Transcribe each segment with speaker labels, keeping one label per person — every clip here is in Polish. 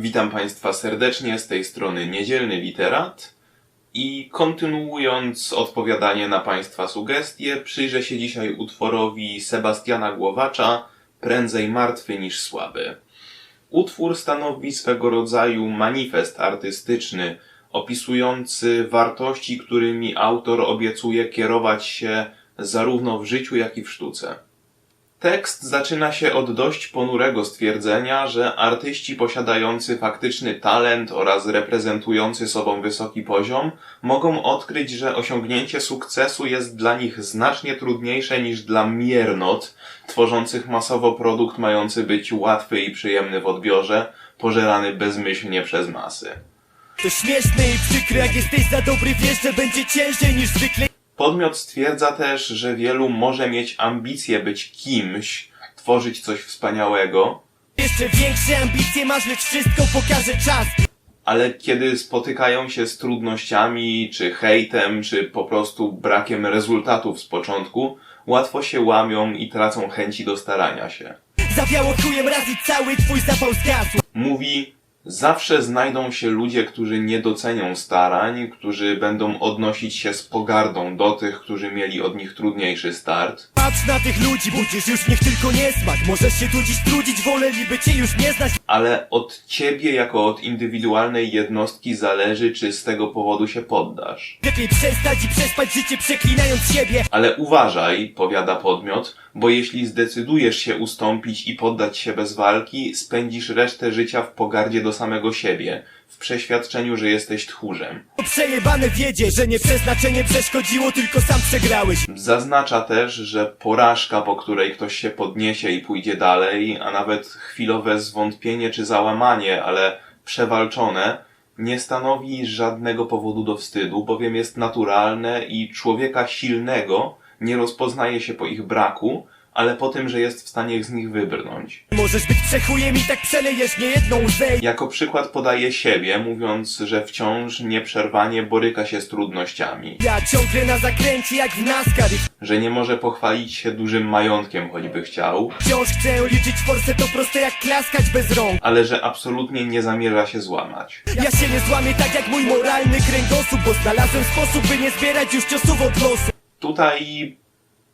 Speaker 1: Witam Państwa serdecznie z tej strony Niedzielny Literat i kontynuując odpowiadanie na Państwa sugestie, przyjrzę się dzisiaj utworowi Sebastiana Głowacza Prędzej martwy niż słaby. Utwór stanowi swego rodzaju manifest artystyczny opisujący wartości, którymi autor obiecuje kierować się zarówno w życiu, jak i w sztuce. Tekst zaczyna się od dość ponurego stwierdzenia, że artyści posiadający faktyczny talent oraz reprezentujący sobą wysoki poziom mogą odkryć, że osiągnięcie sukcesu jest dla nich znacznie trudniejsze niż dla miernot, tworzących masowo produkt mający być łatwy i przyjemny w odbiorze, pożerany bezmyślnie przez masy.
Speaker 2: To śmieszne i przykre, jak jesteś za dobry, wiesz, że będzie ciężej niż zwykle.
Speaker 1: Podmiot stwierdza też, że wielu może mieć ambicje być kimś, tworzyć coś wspaniałego,
Speaker 2: Jeszcze większe ambicje masz, lecz wszystko pokaże czas.
Speaker 1: ale kiedy spotykają się z trudnościami, czy hejtem, czy po prostu brakiem rezultatów z początku, łatwo się łamią i tracą chęci do starania się.
Speaker 2: Zawiało raz i cały twój zapał zgasł.
Speaker 1: Mówi, zawsze znajdą się ludzie, którzy nie docenią starań, którzy będą odnosić się z pogardą do tych, którzy mieli od nich trudniejszy start.
Speaker 2: Patrz na tych ludzi, budzisz już niech tylko niesmak. Możesz się tu dziś trudzić, woleliby cię już nie znać.
Speaker 1: ale od ciebie jako od indywidualnej jednostki zależy, czy z tego powodu się poddasz.
Speaker 2: Lepiej przestać i przespać życie przeklinając siebie.
Speaker 1: Ale uważaj, powiada podmiot, bo jeśli zdecydujesz się ustąpić i poddać się bez walki, spędzisz resztę życia w pogardzie do samego siebie, w przeświadczeniu, że jesteś tchórzem.
Speaker 2: Przejebane wiedzie, że nie przeznaczenie przeszkodziło, tylko sam przegrałeś.
Speaker 1: Zaznacza też, że porażka, po której ktoś się podniesie i pójdzie dalej, a nawet chwilowe zwątpienie czy załamanie, ale przewalczone, nie stanowi żadnego powodu do wstydu, bowiem jest naturalne i człowieka silnego nie rozpoznaje się po ich braku, ale po tym, że jest w stanie z nich wybrnąć.
Speaker 2: Możesz być przechujem i tak przelejesz niejedną łzę.
Speaker 1: Jako przykład podaje siebie, mówiąc, że wciąż nieprzerwanie boryka się z trudnościami,
Speaker 2: Ja ciągle na zakręcie jak w NASCAR
Speaker 1: że nie może pochwalić się dużym majątkiem, choćby chciał,
Speaker 2: wciąż chcę liczyć forsę, to proste jak klaskać bez rąk.
Speaker 1: ale że absolutnie nie zamierza się złamać.
Speaker 2: Ja się nie złamię tak jak mój moralny kręgosłup, bo znalazłem sposób, by nie zbierać już ciosów od losu.
Speaker 1: Tutaj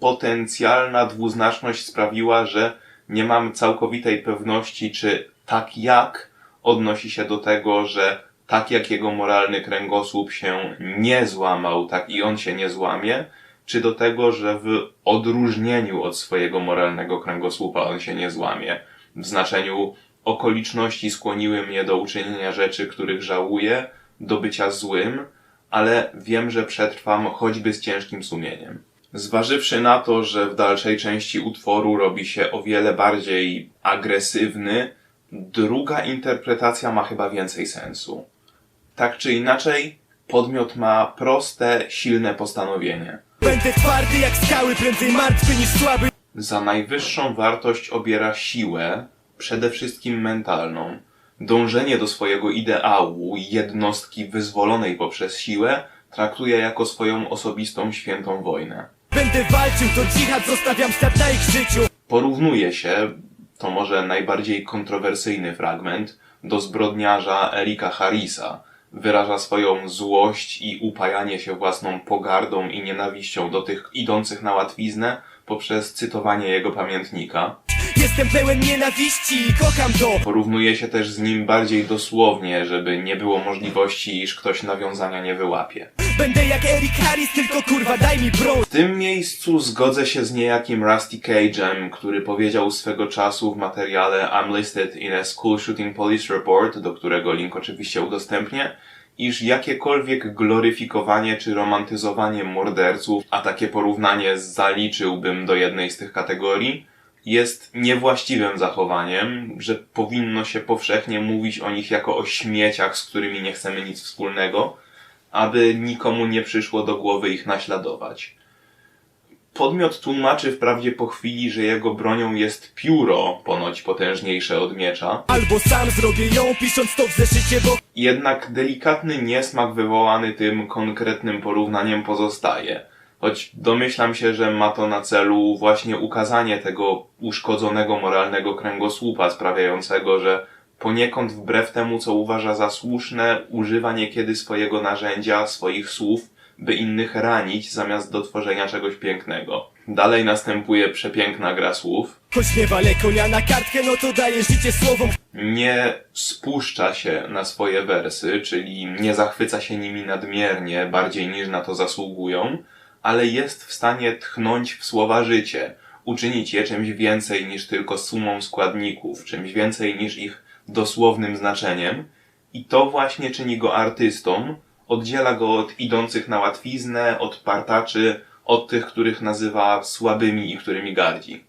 Speaker 1: potencjalna dwuznaczność sprawiła, że nie mam całkowitej pewności, czy tak jak odnosi się do tego, że tak jak jego moralny kręgosłup się nie złamał, tak i on się nie złamie, czy do tego, że w odróżnieniu od swojego moralnego kręgosłupa on się nie złamie. W znaczeniu okoliczności skłoniły mnie do uczynienia rzeczy, których żałuję, do bycia złym, ale wiem, że przetrwam choćby z ciężkim sumieniem. Zważywszy na to, że w dalszej części utworu robi się o wiele bardziej agresywny, druga interpretacja ma chyba więcej sensu. Tak czy inaczej, podmiot ma proste, silne postanowienie.
Speaker 2: Będę twardy jak skały, prędzej martwy niż słaby.
Speaker 1: Za najwyższą wartość obiera siłę, przede wszystkim mentalną. Dążenie do swojego ideału, jednostki wyzwolonej poprzez siłę, traktuje jako swoją osobistą świętą wojnę.
Speaker 2: Będę walczył, to dżihad, zostawiam ślad na ich życiu.
Speaker 1: Porównuje się, to może najbardziej kontrowersyjny fragment, do zbrodniarza Erika Harrisa. Wyraża swoją złość i upajanie się własną pogardą i nienawiścią do tych idących na łatwiznę poprzez cytowanie jego pamiętnika.
Speaker 2: Jestem pełen nienawiści i kocham to.
Speaker 1: Porównuje się też z nim bardziej dosłownie, żeby nie było możliwości, iż ktoś nawiązania nie wyłapie.
Speaker 2: Będę jak Eric Harris, tylko kurwa daj mi broń.
Speaker 1: W tym miejscu zgodzę się z niejakim Rusty Cage'em, który powiedział swego czasu w materiale I'm listed in a school shooting police report, do którego link oczywiście udostępnię, iż jakiekolwiek gloryfikowanie czy romantyzowanie morderców, a takie porównanie zaliczyłbym do jednej z tych kategorii, jest niewłaściwym zachowaniem, że powinno się powszechnie mówić o nich jako o śmieciach, z którymi nie chcemy nic wspólnego, aby nikomu nie przyszło do głowy ich naśladować. Podmiot tłumaczy wprawdzie po chwili, że jego bronią jest pióro, ponoć potężniejsze od miecza,
Speaker 2: Albo sam zrobię ją, pisząc to w zeszycie, bo
Speaker 1: jednak delikatny niesmak wywołany tym konkretnym porównaniem pozostaje. Choć domyślam się, że ma to na celu właśnie ukazanie tego uszkodzonego moralnego kręgosłupa sprawiającego, że poniekąd wbrew temu, co uważa za słuszne, używa niekiedy swojego narzędzia, swoich słów, by innych ranić, zamiast do tworzenia czegoś pięknego. Dalej następuje przepiękna gra słów.
Speaker 2: Choć nie walę konia na kartkę, no to daję życie słowom
Speaker 1: Nie spuszcza się na swoje wersy, czyli nie zachwyca się nimi nadmiernie, bardziej niż na to zasługują, ale jest w stanie tchnąć w słowa życie, uczynić je czymś więcej niż tylko sumą składników, czymś więcej niż ich dosłownym znaczeniem. I to właśnie czyni go artystą, oddziela go od idących na łatwiznę, od partaczy, od tych, których nazywa słabymi i którymi gardzi.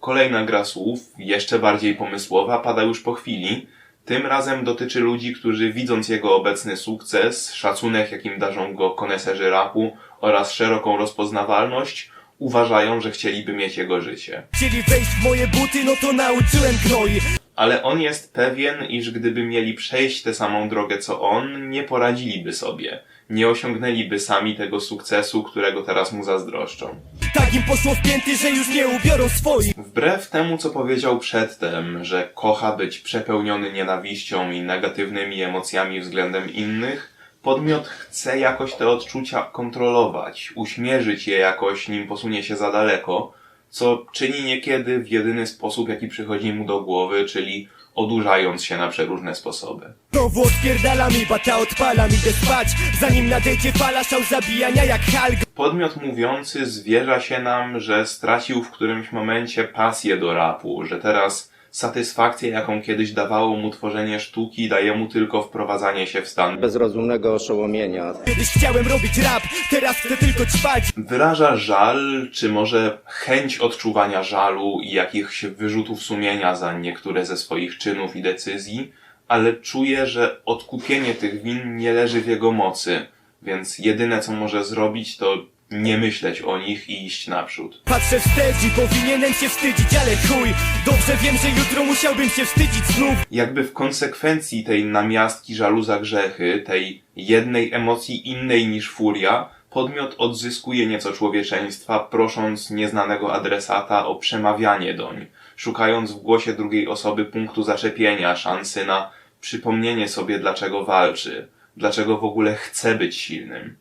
Speaker 1: Kolejna gra słów, jeszcze bardziej pomysłowa, pada już po chwili. Tym razem dotyczy ludzi, którzy widząc jego obecny sukces, szacunek jakim darzą go koneserzy rapu oraz szeroką rozpoznawalność, uważają, że chcieliby mieć jego życie.
Speaker 2: Chcieli wejść w moje buty, no to nauczyłem gnoi
Speaker 1: Ale on jest pewien, iż gdyby mieli przejść tę samą drogę co on, nie poradziliby sobie. Nie osiągnęliby sami tego sukcesu, którego teraz mu zazdroszczą.
Speaker 2: Tak im poszło w pięty, że już nie ubiorą swoich
Speaker 1: Wbrew temu, co powiedział przedtem, że kocha być przepełniony nienawiścią i negatywnymi emocjami względem innych, podmiot chce jakoś te odczucia kontrolować, uśmierzyć je jakoś, nim posunie się za daleko, co czyni niekiedy w jedyny sposób, jaki przychodzi mu do głowy, czyli odurzając się na przeróżne sposoby.
Speaker 2: Znowu odpierdala mi, bata odpala mi, idę spać Zanim nadejdzie fala szał zabijania jak Hulk
Speaker 1: Podmiot mówiący zwierza się nam, że stracił w którymś momencie pasję do rapu, że teraz satysfakcję, jaką kiedyś dawało mu tworzenie sztuki, daje mu tylko wprowadzanie się w stan.
Speaker 3: bezrozumnego oszołomienia.
Speaker 2: Kiedyś chciałem robić rap, teraz chcę tylko ćpać
Speaker 1: Wyraża żal, czy może chęć odczuwania żalu i jakichś wyrzutów sumienia za niektóre ze swoich czynów i decyzji, ale czuje, że odkupienie tych win nie leży w jego mocy, więc jedyne co może zrobić to nie myśleć o nich i iść naprzód.
Speaker 2: Patrzę wstecz i powinienem się wstydzić, ale chuj Dobrze wiem, że jutro musiałbym się wstydzić znów
Speaker 1: jakby w konsekwencji tej namiastki żalu za grzechy, tej jednej emocji innej niż furia, podmiot odzyskuje nieco człowieczeństwa, prosząc nieznanego adresata o przemawianie doń, szukając w głosie drugiej osoby punktu zaczepienia, szansy na przypomnienie sobie, dlaczego walczy, dlaczego w ogóle chce być silnym.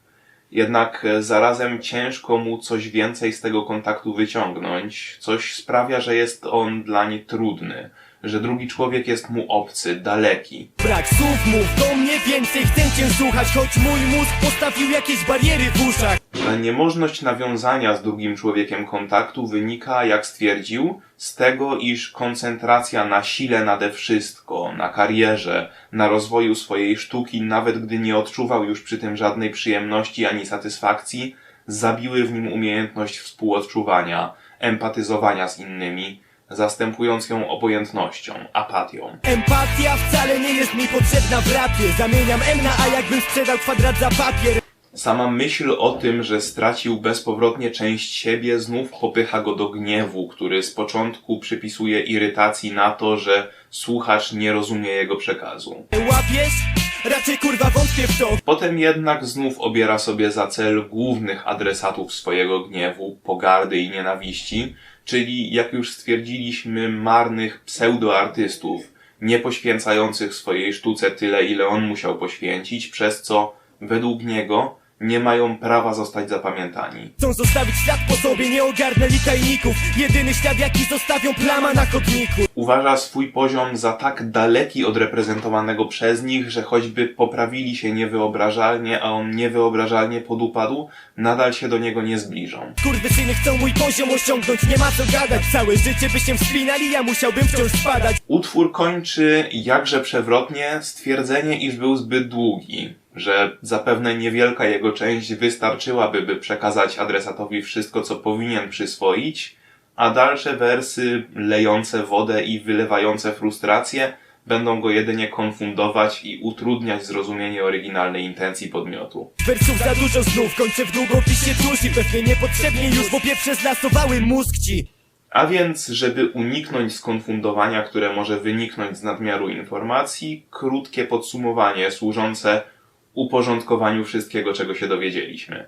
Speaker 1: Jednak e, zarazem ciężko mu coś więcej z tego kontaktu wyciągnąć, coś sprawia, że jest on dlań trudny, że drugi człowiek jest mu obcy, daleki.
Speaker 2: Brak słów mów do mnie więcej, chcę cię słuchać Choć mój mózg postawił jakieś bariery w uszach
Speaker 1: niemożność nawiązania z drugim człowiekiem kontaktu wynika, jak stwierdził, z tego, iż koncentracja na sile nade wszystko, na karierze, na rozwoju swojej sztuki, nawet gdy nie odczuwał już przy tym żadnej przyjemności ani satysfakcji, zabiły w nim umiejętność współodczuwania, empatyzowania z innymi, zastępując ją obojętnością, apatią.
Speaker 2: Empatia wcale nie jest mi potrzebna w rapie Zamieniam M na A jakbym sprzedał kwadrat za papier
Speaker 1: Sama myśl o tym, że stracił bezpowrotnie część siebie, znów popycha go do gniewu, który z początku przypisuje irytacji na to, że słuchacz nie rozumie jego przekazu.
Speaker 2: Łapiesz? Raczej kurwa wątpię w to
Speaker 1: Potem jednak znów obiera sobie za cel głównych adresatów swojego gniewu, pogardy i nienawiści, czyli, jak już stwierdziliśmy, marnych pseudoartystów, nie poświęcających swojej sztuce tyle, ile on musiał poświęcić, przez co, według niego, nie mają prawa zostać zapamiętani.
Speaker 2: Chcą zostawić ślad po sobie, nie ogarnęli tajników Jedyny ślad jaki zostawią plama na chodniku.
Speaker 1: Uważa swój poziom za tak daleki od reprezentowanego przez nich, że choćby poprawili się niewyobrażalnie, a on niewyobrażalnie podupadł, nadal się do niego nie zbliżą.
Speaker 2: Kurwysyny chcą mój poziom osiągnąć, nie ma co gadać. Całe życie by się wspinali, ja musiałbym wciąż spadać.
Speaker 1: Utwór kończy jakże przewrotnie stwierdzenie, iż był zbyt długi, że zapewne niewielka jego część wystarczyłaby, by przekazać adresatowi wszystko, co powinien przyswoić, a dalsze wersy lejące wodę i wylewające frustrację będą go jedynie konfundować i utrudniać zrozumienie oryginalnej intencji podmiotu.
Speaker 2: Wersów za dużo znów, kończę w długopisie tuż I pewnie niepotrzebnie już, bo pieprze zlasowały mózg ci
Speaker 1: A więc, żeby uniknąć skonfundowania, które może wyniknąć z nadmiaru informacji, krótkie podsumowanie służące uporządkowaniu wszystkiego, czego się dowiedzieliśmy.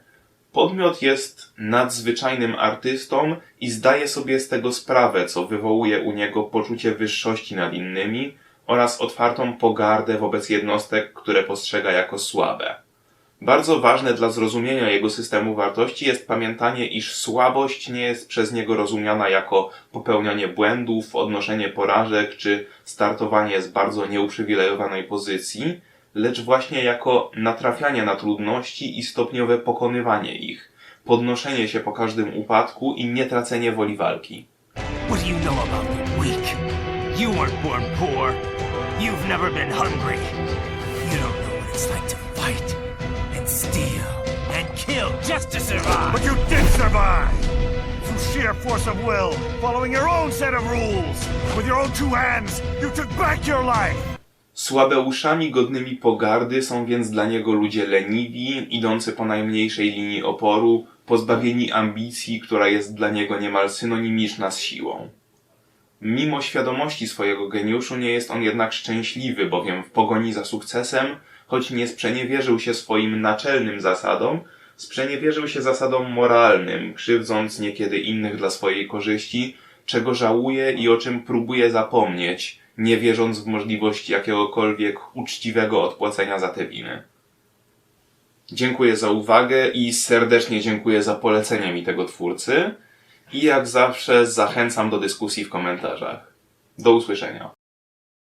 Speaker 1: Podmiot jest nadzwyczajnym artystą i zdaje sobie z tego sprawę, co wywołuje u niego poczucie wyższości nad innymi oraz otwartą pogardę wobec jednostek, które postrzega jako słabe. Bardzo ważne dla zrozumienia jego systemu wartości jest pamiętanie, iż słabość nie jest przez niego rozumiana jako popełnianie błędów, odnoszenie porażek czy startowanie z bardzo nieuprzywilejowanej pozycji, lecz właśnie jako natrafianie na trudności i stopniowe pokonywanie ich, podnoszenie się po każdym upadku i nietracenie woli walki.
Speaker 4: What do you know about the weak? You weren't born poor. You've never been hungry. You don't know what it's like to fight and steal and kill just to survive.
Speaker 5: But you did survive! Through sheer force of will, following your own set of rules. With your own two hands, you took back your life!
Speaker 1: Słabeuszami godnymi pogardy są więc dla niego ludzie leniwi, idący po najmniejszej linii oporu, pozbawieni ambicji, która jest dla niego niemal synonimiczna z siłą. Mimo świadomości swojego geniuszu nie jest on jednak szczęśliwy, bowiem w pogoni za sukcesem, choć nie sprzeniewierzył się swoim naczelnym zasadom, sprzeniewierzył się zasadom moralnym, krzywdząc niekiedy innych dla swojej korzyści, czego żałuje i o czym próbuje zapomnieć, nie wierząc w możliwość jakiegokolwiek uczciwego odpłacenia za te winy. Dziękuję za uwagę i serdecznie dziękuję za polecenie mi tego twórcy. I jak zawsze zachęcam do dyskusji w komentarzach. Do usłyszenia.